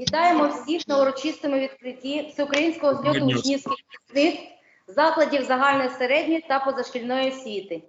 Вітаємо всіх на урочистому відкритті всеукраїнського зльоту учнівських лісниць, закладів загальної середньої та позашкільної освіти.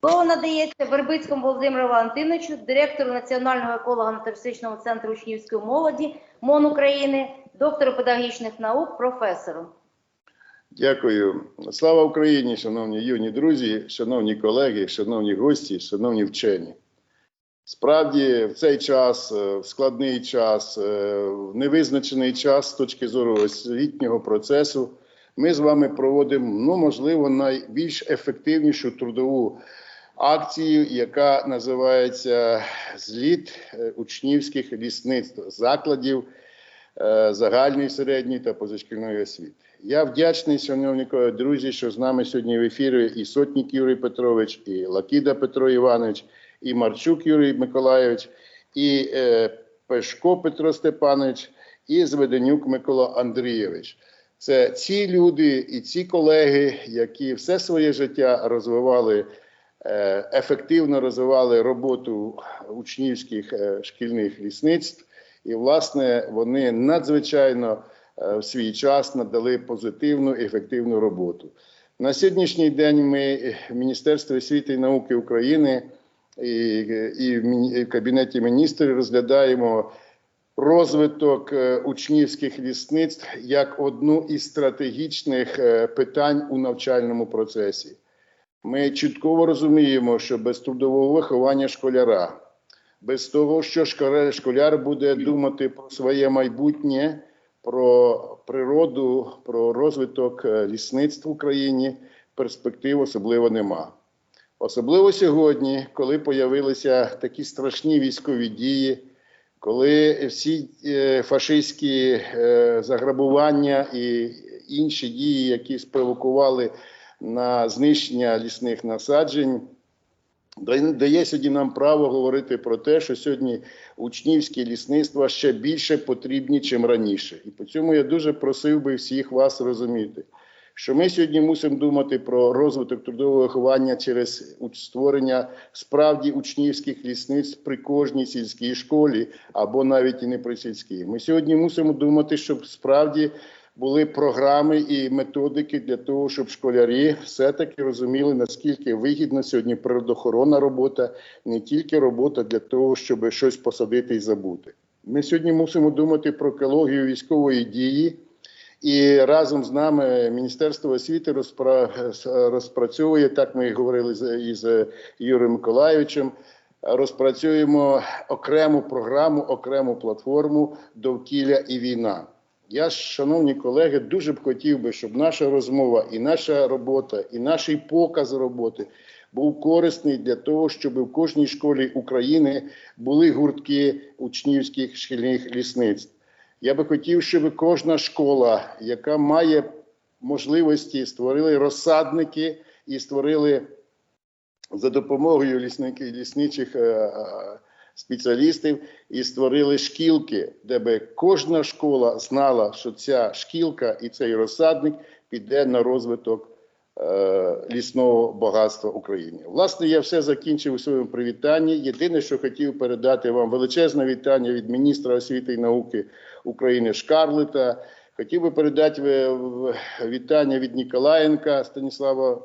Слово надається Вербицькому Володимиру Валентиновичу, директору Національного еколого-натуристичного центру учнівської молоді МОН України, доктору педагогічних наук, професору. Дякую. Слава Україні, шановні юні друзі, шановні колеги, шановні гості, шановні вчені. Справді, в цей час, е, в складний час, е, в невизначений час з точки зору освітнього процесу, ми з вами проводимо, ну, можливо, найбільш ефективнішу трудову акцію, яка називається Зліт е, учнівських лісництв закладів загальної середньої та позашкільної освіти. Я вдячний, шановні друзі, що з нами сьогодні в ефірі і Сотнік Юрій Петрович, і Лакіда Петро Іванович, і Марчук Юрій Миколайович, і е, Пешко Петро Степанович, і Зведенюк Микола Андрійович. Це ці люди і ці колеги, які все своє життя розвивали, е, ефективно розвивали роботу учнівських е, шкільних лісництв. І, власне, вони надзвичайно е, в свій час надали позитивну і ефективну роботу. На сьогоднішній день ми в Міністерстві освіти і науки України і, і в Кабінеті міністрів розглядаємо розвиток е, учнівських лісництв як одну із стратегічних е, питань у навчальному процесі. Ми чітково розуміємо, що без трудового виховання школяра, без того, що школяр, школяр буде думати про своє майбутнє, про природу, про розвиток е, лісництв в Україні, перспектив особливо нема. Особливо сьогодні, коли появилися такі страшні військові дії, коли всі е, фашистські е, заграбування і інші дії, які спровокували на знищення лісних насаджень, дає- дає сьогодні нам право говорити про те, що сьогодні учнівські лісництва ще більше потрібні, чим раніше. І по цьому я дуже просив би всіх вас розуміти, що ми сьогодні мусимо думати про розвиток трудового виховання через створення справді учнівських лісництв при кожній сільській школі або навіть і не при сільській. Ми сьогодні мусимо думати, щоб справді були програми і методики для того, щоб школярі все-таки розуміли, наскільки вигідна сьогодні природоохоронна робота, не тільки робота для того, щоб щось посадити і забути. Ми сьогодні мусимо думати про екологію військової дії. І разом з нами Міністерство освіти розпра... розпрацьовує, так ми говорили із Юрієм Миколайовичем, розпрацюємо окрему програму, окрему платформу довкілля і війна. Я, шановні колеги, дуже б хотів би, щоб наша розмова і наша робота, і наш показ роботи був корисний для того, щоб в кожній школі України були гуртки учнівських шкільних лісництв. Я би хотів, щоб кожна школа, яка має можливості, створили розсадники і створили за допомогою лісничих е, е, спеціалістів і створили шкілки, де би кожна школа знала, що ця шкілка і цей розсадник піде на розвиток е, лісного багатства України. Власне, я все закінчив у своєму привітанні. Єдине, що хотів передати вам величезне вітання від міністра освіти і науки України Шкарлета. Хотів би передати е, вітання від Ніколаєнка Станіслава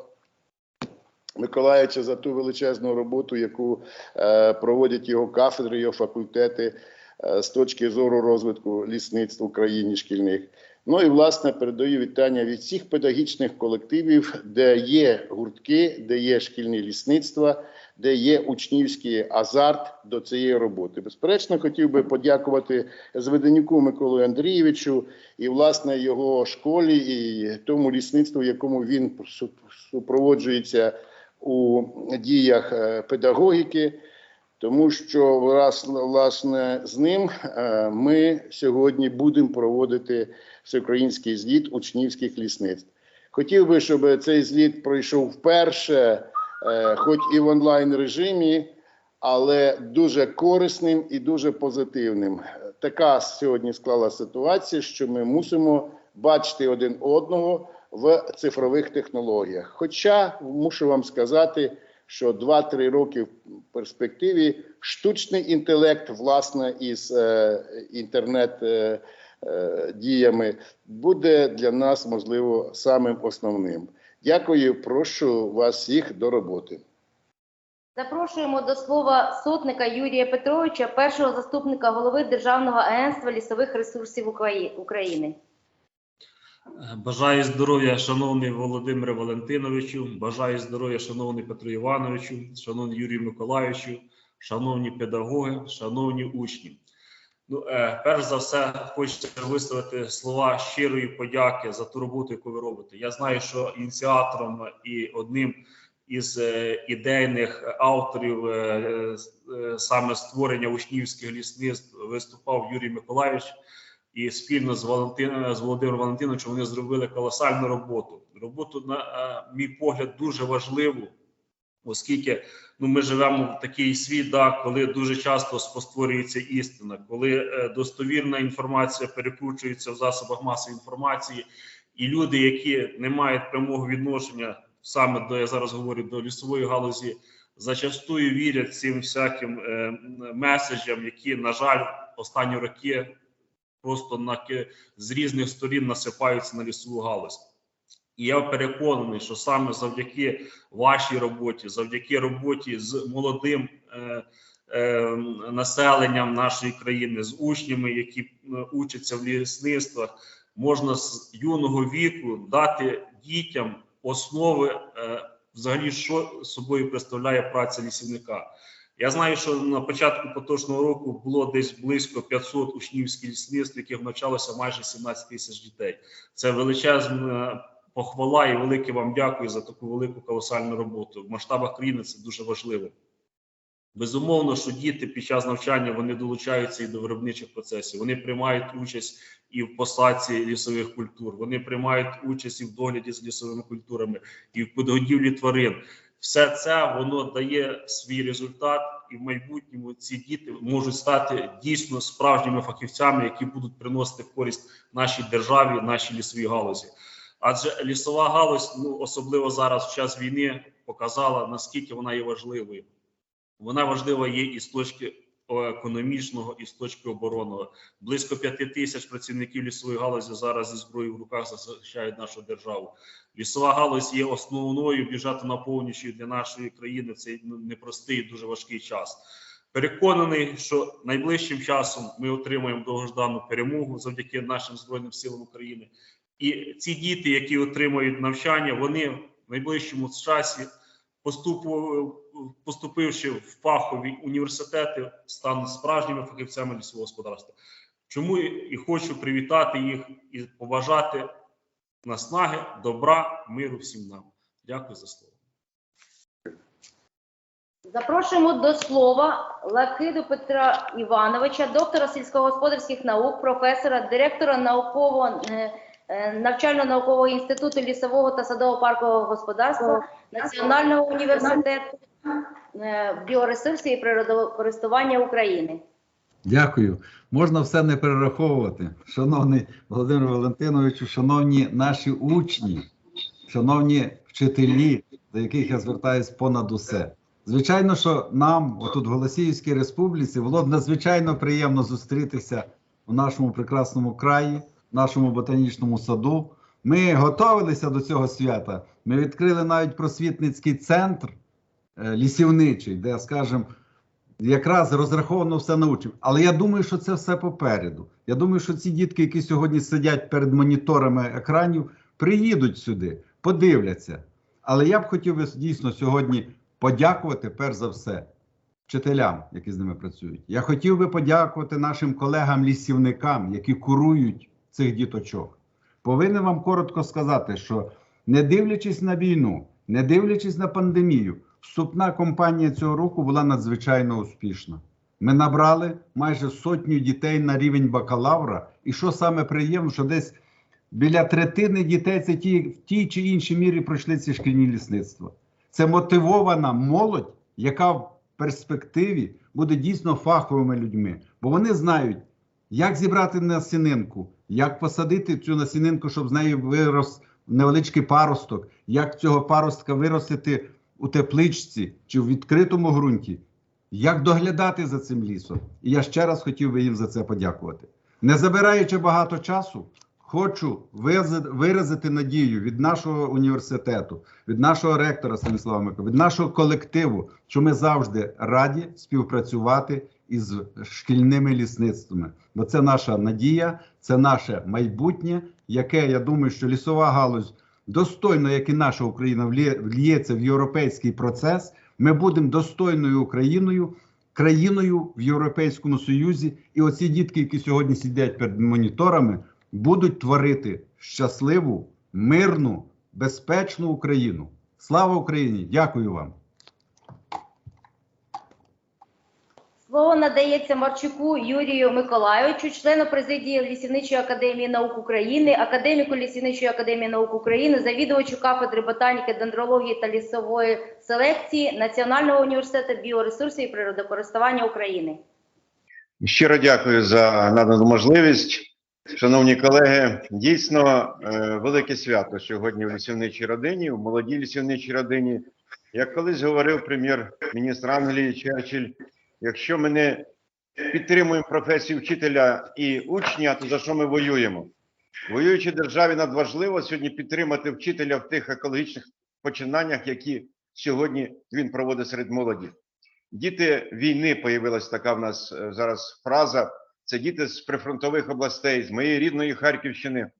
Миколаївича за ту величезну роботу, яку е, проводять його кафедри, його факультети е, з точки зору розвитку лісництва в Україні шкільних. Ну і власне передаю вітання від всіх педагогічних колективів, де є гуртки, де є шкільні лісництва, де є учнівський азарт до цієї роботи. Безперечно, хотів би подякувати Зведенюку Миколу Андрійовичу і власне його школі і тому лісництву, якому він супроводжується у діях е, педагогіки, тому що власне з ним е, ми сьогодні будемо проводити всеукраїнський зліт учнівських лісництв. Хотів би, щоб цей зліт пройшов вперше, е, хоч і в онлайн режимі, але дуже корисним і дуже позитивним. Така сьогодні склала ситуація, що ми мусимо бачити один одного в цифрових технологіях. Хоча мушу вам сказати, що 2-3 роки в перспективі штучний інтелект, власне, із е, інтернет е, е, діями, буде для нас можливо самим основним. Дякую, прошу вас всіх до роботи. Запрошуємо до слова сотника Юрія Петровича, першого заступника голови Державного агентства лісових ресурсів України. Бажаю здоров'я, шановний Володимире Валентиновичу, бажаю здоров'я, шановний Петру Івановичу, шановний Юрію Миколайовичу, шановні педагоги, шановні учні. Ну, е, перш за все, хочеться висловити слова щирої подяки за ту роботу, яку ви робите. Я знаю, що ініціатором і одним із е, ідейних авторів е, е, саме створення учнівських лісництв виступав Юрій Миколайович і спільно з Валентином з Володимиром Валентиновичем вони зробили колосальну роботу. Роботу, на е, мій погляд, дуже важливу, оскільки ну, ми живемо в такий світ, да, коли дуже часто спостворюється істина, коли е, достовірна інформація перекручується в засобах масової інформації, і люди, які не мають прямого відношення саме до я зараз говорю до лісової галузі, зачастую вірять цим всяким е, меседжам, які, на жаль, останні роки просто на з різних сторін насипаються на лісову галузь. І я переконаний, що саме завдяки вашій роботі, завдяки роботі з молодим е, е, населенням нашої країни, з учнями, які е, учаться в лісництвах, можна з юного віку дати дітям основи, е, взагалі, що собою представляє праця лісівника. Я знаю, що на початку поточного року було десь близько 500 учнівських лісництв, яких навчалося майже 17 тисяч дітей. Це величезна похвала і велике вам дякую за таку велику колосальну роботу. В масштабах країни це дуже важливо. Безумовно, що діти під час навчання вони долучаються і до виробничих процесів. Вони приймають участь і в посадці лісових культур. Вони приймають участь і в догляді з лісовими культурами, і в підгодівлі тварин. Все це воно дає свій результат, і в майбутньому ці діти можуть стати дійсно справжніми фахівцями, які будуть приносити користь нашій державі, нашій лісовій галузі. Адже лісова галузь, ну особливо зараз в час війни, показала наскільки вона є важливою. Вона важлива є і з точки економічного, і з точки оборонного. Близько п'яти тисяч працівників лісової галузі зараз зі зброєю в руках захищають нашу державу. Лісова галузь є основною бюджетонаповнюючою для нашої країни в цей непростий, дуже важкий час. Переконаний, що найближчим часом ми отримаємо довгождану перемогу завдяки нашим збройним силам України. І ці діти, які отримують навчання, вони в найближчому часі, поступу, поступивши в фахові університети, стануть справжніми фахівцями лісового господарства. Чому і хочу привітати їх і побажати наснаги, добра, миру всім нам. Дякую за слово. Запрошуємо до слова Лакиду Петра Івановича, доктора сільськогосподарських наук, професора, директора науково е, навчально-наукового інституту лісового та садово-паркового господарства Національного університету е, біоресурсів і природокористування України. Дякую. Можна все не перераховувати. Шановний Володимир Валентиновичу, шановні наші учні, шановні вчителі, до яких я звертаюсь понад усе. Звичайно, що нам, отут в Голосіївській республіці, було б надзвичайно приємно зустрітися у нашому прекрасному краї, нашому ботанічному саду. Ми готувалися до цього свята. Ми відкрили навіть просвітницький центр е, лісівничий, де, скажімо, якраз розраховано все на. Але я думаю, що це все попереду. Я думаю, що ці дітки, які сьогодні сидять перед моніторами екранів, приїдуть сюди, подивляться. Але я б хотів дійсно сьогодні подякувати перш за все вчителям, які з ними працюють. Я хотів би подякувати нашим колегам-лісівникам, які курують цих діточок. Повинен вам коротко сказати, що не дивлячись на війну, не дивлячись на пандемію, вступна кампанія цього року була надзвичайно успішна. Ми набрали майже сотню дітей на рівень бакалавра. І що саме приємно, що десь біля третини дітей це ті в тій чи іншій мірі пройшли ці шкільні лісництва. Це мотивована молодь, яка в перспективі буде дійсно фаховими людьми, бо вони знають, як зібрати насінинку, як посадити цю насінинку, щоб з неї вирос невеличкий паросток, як цього паростка виростити у тепличці чи в відкритому ґрунті. Як доглядати за цим лісом? І я ще раз хотів би їм за це подякувати. Не забираючи багато часу, хочу виразити надію від нашого університету, від нашого ректора Станіслава Микола, від нашого колективу, що ми завжди раді співпрацювати із шкільними лісництвами. Бо це наша надія, це наше майбутнє, яке я думаю, що лісова галузь достойно, як і наша Україна, вліється в європейський процес. Ми будемо достойною Україною, країною в Європейському Союзі. І оці дітки, які сьогодні сидять перед моніторами, будуть творити щасливу, мирну, безпечну Україну. Слава Україні! Дякую вам. Слово надається Марчуку Юрію Миколайовичу, члену президії Лісівничої академії наук України, академіку Лісівничої академії наук України, завідувачу кафедри ботаніки, дендрології та лісової селекції Національного університету біоресурсів і природокористування України. Щиро дякую за надану можливість. Шановні колеги, дійсно е, велике свято сьогодні в лісівничій родині, в молодій лісівничій родині. Як колись говорив прем'єр-міністр Англії Черчилль, якщо ми не підтримуємо професію вчителя і учня, то за що ми воюємо? Воюючи державі надважливо сьогодні підтримати вчителя в тих екологічних починаннях, які сьогодні він проводить серед молоді. Діти війни появилась така в нас е, зараз фраза. Це діти з прифронтових областей, з моєї рідної Харківщини,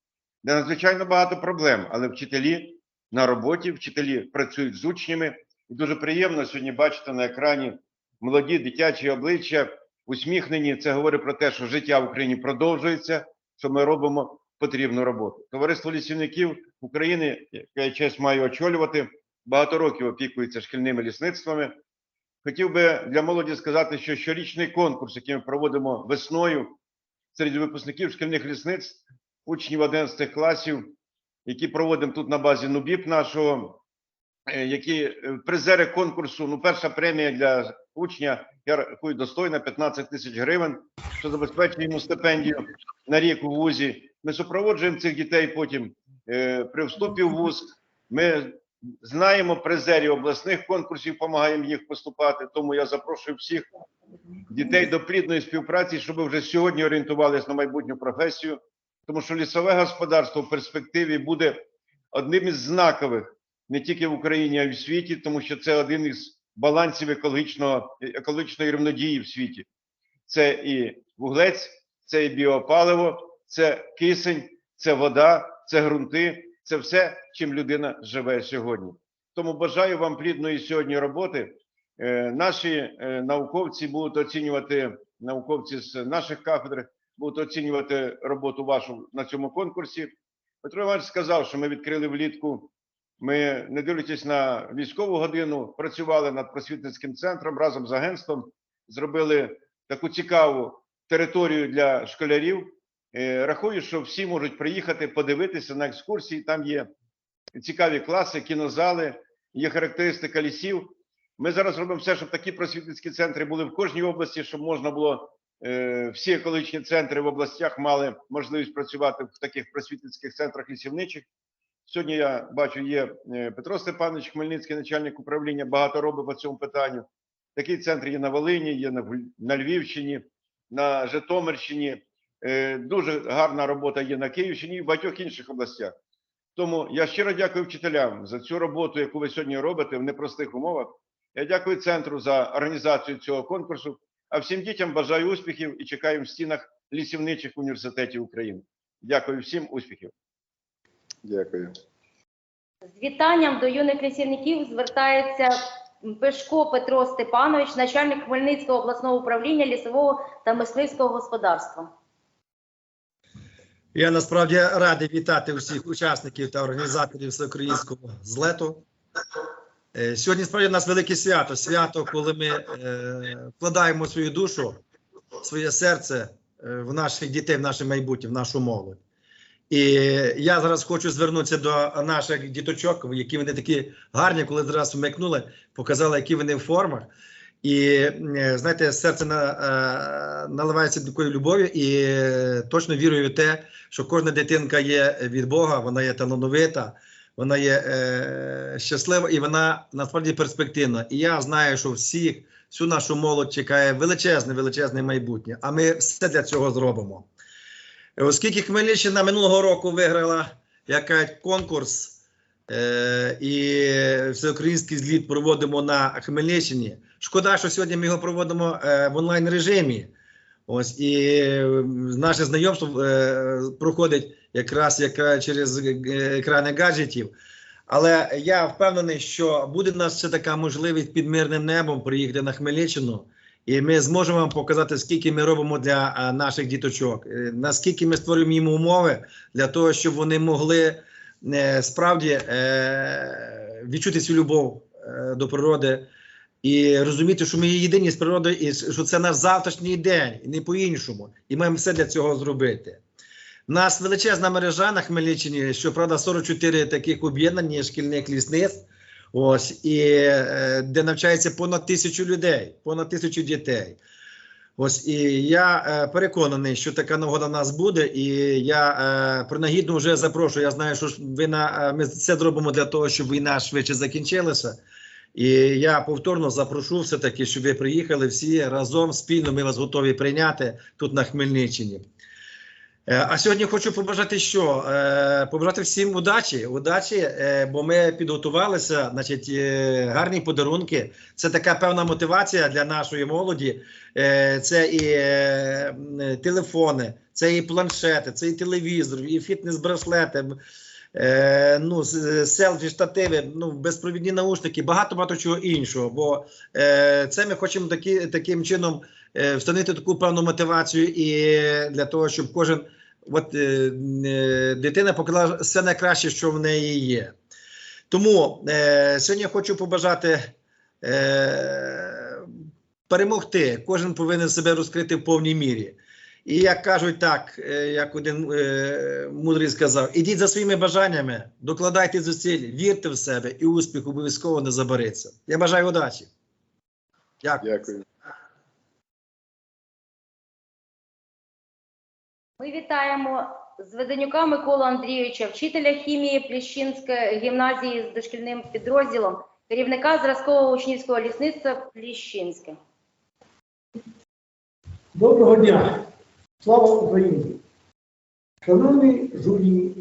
де надзвичайно багато проблем, але вчителі на роботі, вчителі працюють з учнями. І дуже приємно сьогодні бачити на екрані молоді дитячі обличчя, усміхнені. Це говорить про те, що життя в Україні продовжується, що ми робимо потрібну роботу. Товариство лісівників України, яке я честь маю очолювати, багато років опікується шкільними лісництвами. Хотів би для молоді сказати, що щорічний конкурс, який ми проводимо весною серед випускників шкільних лісництв, учнів 11 класів, які проводимо тут на базі НУБІП нашого, які е, призери конкурсу. Ну, перша премія для учня, я рахую, достойна 15 тисяч гривень, що забезпечує йому стипендію на рік у вузі. Ми супроводжуємо цих дітей потім е, при вступі в вуз. Ми знаємо призерів обласних конкурсів, допомагаємо їх поступати. Тому я запрошую всіх дітей до плідної співпраці, щоб вже сьогодні орієнтувалися на майбутню професію, тому що лісове господарство в перспективі буде одним із знакових не тільки в Україні, а й в світі, тому що це один із балансів екологічного екологічної рівнодії в світі. Це і вуглець, це і біопаливо, це кисень, це вода, це ґрунти, це все, чим людина живе сьогодні. Тому бажаю вам плідної сьогодні роботи. Е, Наші е, науковці будуть оцінювати науковці з наших кафедр, будуть оцінювати роботу вашу на цьому конкурсі. Петро Іванович сказав, що ми відкрили влітку. Ми, не дивлячись на військову годину, працювали над просвітницьким центром разом з агентством, зробили таку цікаву територію для школярів. Е, Рахую, що всі можуть приїхати подивитися на екскурсії. Там є цікаві класи, кінозали, є характеристика лісів. Ми зараз робимо все, щоб такі просвітницькі центри були в кожній області, щоб можна було е, всі екологічні центри в областях мали можливість працювати в таких просвітницьких центрах лісівничих. Сьогодні я бачу, є е, Петро Степанович Хмельницький, начальник управління, багато робить по цьому питанню. Такий центр є на Волині, є на, Львівщині, на Житомирщині. Е, Дуже гарна робота є на Київщині і в багатьох інших областях. Тому я щиро дякую вчителям за цю роботу, яку ви сьогодні робите в непростих умовах. Я дякую центру за організацію цього конкурсу. А всім дітям бажаю успіхів і чекаємо в стінах лісівничих університетів України. Дякую всім, успіхів. Дякую. З вітанням до юних лісівників звертається Пешко Петро Степанович, начальник Хмельницького обласного управління лісового та мисливського господарства. Я насправді радий вітати усіх учасників та організаторів всеукраїнського злету. Е, Сьогодні справді у нас велике свято. Свято, коли ми е, вкладаємо свою душу, своє серце е, в наших дітей, в наше майбутнє, в нашу молодь. І я зараз хочу звернутися до наших діточок, які вони такі гарні, коли зараз вмикнули, показали, які вони в формах. І е, знаєте, серце на, е, наливається такою любов'ю і е, точно вірую в те, що кожна дитинка є від Бога, вона є талановита, вона є е, щаслива і вона насправді перспективна. І я знаю, що всіх, всю нашу молодь чекає величезне, величезне майбутнє. А ми все для цього зробимо. Оскільки Хмельниччина минулого року виграла як конкурс е, і всеукраїнський зліт проводимо на Хмельниччині. Шкода, що сьогодні ми його проводимо е, в онлайн режимі. Ось і е, наше знайомство е, проходить якраз яка через е, екрани гаджетів. Але я впевнений, що буде в нас ще така можливість під мирним небом приїхати на Хмельниччину, і ми зможемо вам показати, скільки ми робимо для наших діточок, е, наскільки ми створюємо їм умови для того, щоб вони могли е, справді е, відчути цю любов до природи і розуміти, що ми є єдині з природою, і що це наш завтрашній день, і не по-іншому. І маємо все для цього зробити. У нас величезна мережа на Хмельниччині, щоправда, 44 таких об'єднані шкільних лісництв. Ось і е, де навчається понад тисячу людей, понад тисячу дітей. Ось і я е, переконаний, що така нагода в нас буде, і я е, принагідно вже запрошую. Я знаю, що ж ви на е, ми все зробимо для того, щоб війна швидше закінчилася. І я повторно запрошу все таки, щоб ви приїхали всі разом спільно. Ми вас готові прийняти тут на Хмельниччині. Е, А сьогодні хочу побажати що? Е, Побажати всім удачі, удачі, е, бо ми підготувалися, значить, гарні подарунки. Це така певна мотивація для нашої молоді. Це і телефони, це і планшети, це і телевізор, і фітнес-браслети. Ну, селфі, штативи, ну, безпровідні наушники, багато багато чого іншого. Бо це ми хочемо такі, таким чином встановити таку певну мотивацію і для того, щоб кожен от, е, е, дитина показала все найкраще, що в неї є. Тому е, сьогодні я хочу побажати е, перемогти. Кожен повинен себе розкрити в повній мірі. І як кажуть так, е, як один е, мудрий сказав: ідіть за своїми бажаннями, докладайте зусиль, вірте в себе, і успіх обов'язково не забереться. Я бажаю удачі. Дякую. Дякую. Ми вітаємо Зведенюка Миколу Андрійовича, вчителя хімії Пліщинської гімназії з дошкільним підрозділом, керівника зразкового учнівського лісництва Пліщинське. Доброго дня! Слава Україні! Шановні журі,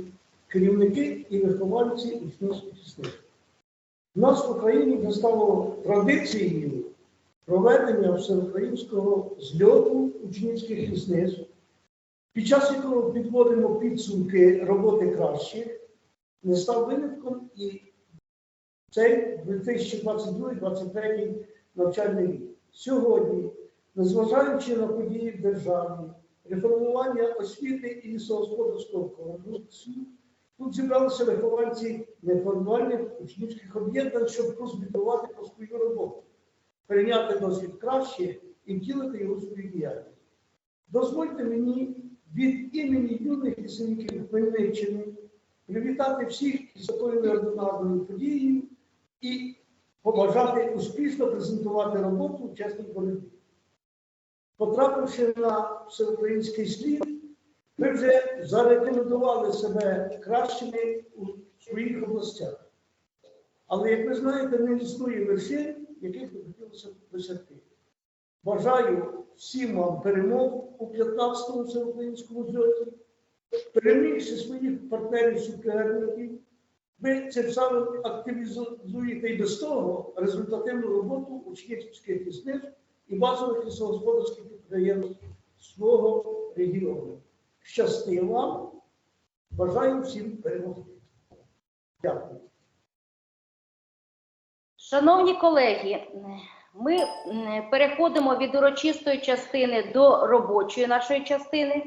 керівники і вихованці учнівських лісництв. У нас в Україні вже стало традицією проведення всеукраїнського зльоту учнівських лісництв, під час якого підводимо підсумки роботи кращих, не став винятком і цей 2022-2023 навчальний рік. Сьогодні незважаючи на події в державі, реформування освіти і лісогосподарського комплексу, тут зібралися вихованці неформальних учнівських об'єднань, щоб прозвітувати про свою роботу, прийняти досвід краще і втілити його свою діяльність. Дозвольте мені від імені юних лісівників Хмельниччини привітати всіх із такою неординарною подією і побажати успішно презентувати роботу в чесній боротьбі. Потрапивши на всеукраїнський слід, ви вже зарекомендували себе кращими у своїх областях. Але, як ви знаєте, не існує вершин, яких би хотілося досягти. Бажаю всім вам перемог у 15-му всеукраїнському зльоті, перемігши своїх партнерів суперників, ви цим самим активізуєте і без того результативну роботу учнівських лісництв і базових лісогосподарських підприємств свого регіону. Щасти вам! Бажаю всім перемогти. Дякую. Шановні колеги, ми переходимо від урочистої частини до робочої нашої частини.